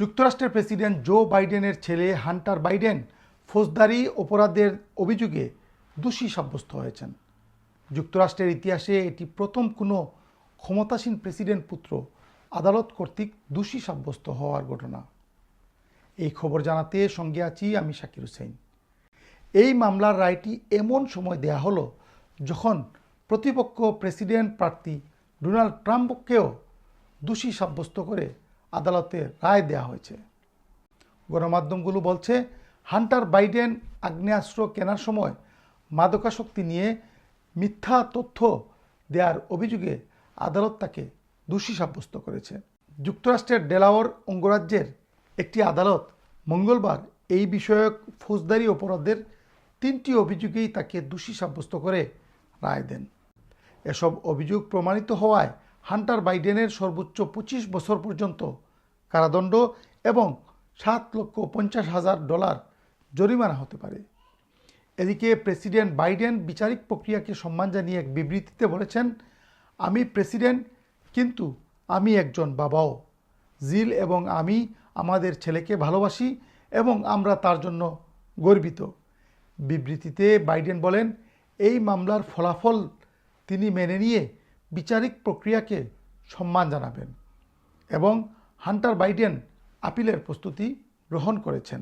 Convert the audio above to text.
যুক্তরাষ্ট্রের president Joe বাইডেনের ছেলে হান্টার বাইডেন ফৌজদারি অপরাধের অভিযোগে দোষী সাব্যস্ত হয়েছেন। যুক্তরাষ্ট্রের ইতিহাসে এটি প্রথম কোনো ক্ষমতাসীন প্রেসিডেন্ট পুত্র আদালত কর্তৃক দোষী সাব্যস্ত হওয়ার ঘটনা। এই খবর জানাতে সঙ্গে আছি আমি শাকির হোসেন। এই মামলার রায়টি এমন সময় দেয়া হলো যখন প্রতিপক্ষ প্রেসিডেন্ট প্রার্থী ডোনাল্ড ট্রাম্পকেও দোষী সাব্যস্ত করে আদালতে রায় দেয়া হয়েছে। গণমাধ্যমগুলো বলছে, হান্টার বাইডেন আগ্নেয়াস্ত্র কেনার সময় মাদকাসক্তি নিয়ে মিথ্যা তথ্য দেওয়ার অভিযোগে আদালত তাকে দোষী সাব্যস্ত করেছে। যুক্তরাষ্ট্রের ডেলাওয়ার অঙ্গরাজ্যের একটি আদালত মঙ্গলবার এই বিষয়ক ফৌজদারি অপরাধের তিনটি অভিযোগেই তাকে দোষী সাব্যস্ত করে রায় দেন। এসব অভিযোগ প্রমাণিত হওয়ায় হান্টার বাইডেনের সর্বোচ্চ পঁচিশ বছর পর্যন্ত কারাদণ্ড এবং সাত লক্ষ পঞ্চাশ হাজার ডলার জরিমানা হতে পারে। এদিকে প্রেসিডেন্ট বাইডেন বিচারিক প্রক্রিয়াকে সম্মান জানিয়ে এক বিবৃতিতে বলেছেন, আমি প্রেসিডেন্ট, কিন্তু আমি একজন বাবাও। জিল এবং আমি আমাদের ছেলেকে ভালোবাসি এবং আমরা তার জন্য গর্বিত। বিবৃতিতে বাইডেন বলেন, এই মামলার ফলাফল তিনি মেনে নিয়ে বিচারিক প্রক্রিয়াকে সম্মান জানাবেন এবং হান্টার বাইডেন আপিলের প্রস্তুতি গ্রহণ করেছেন।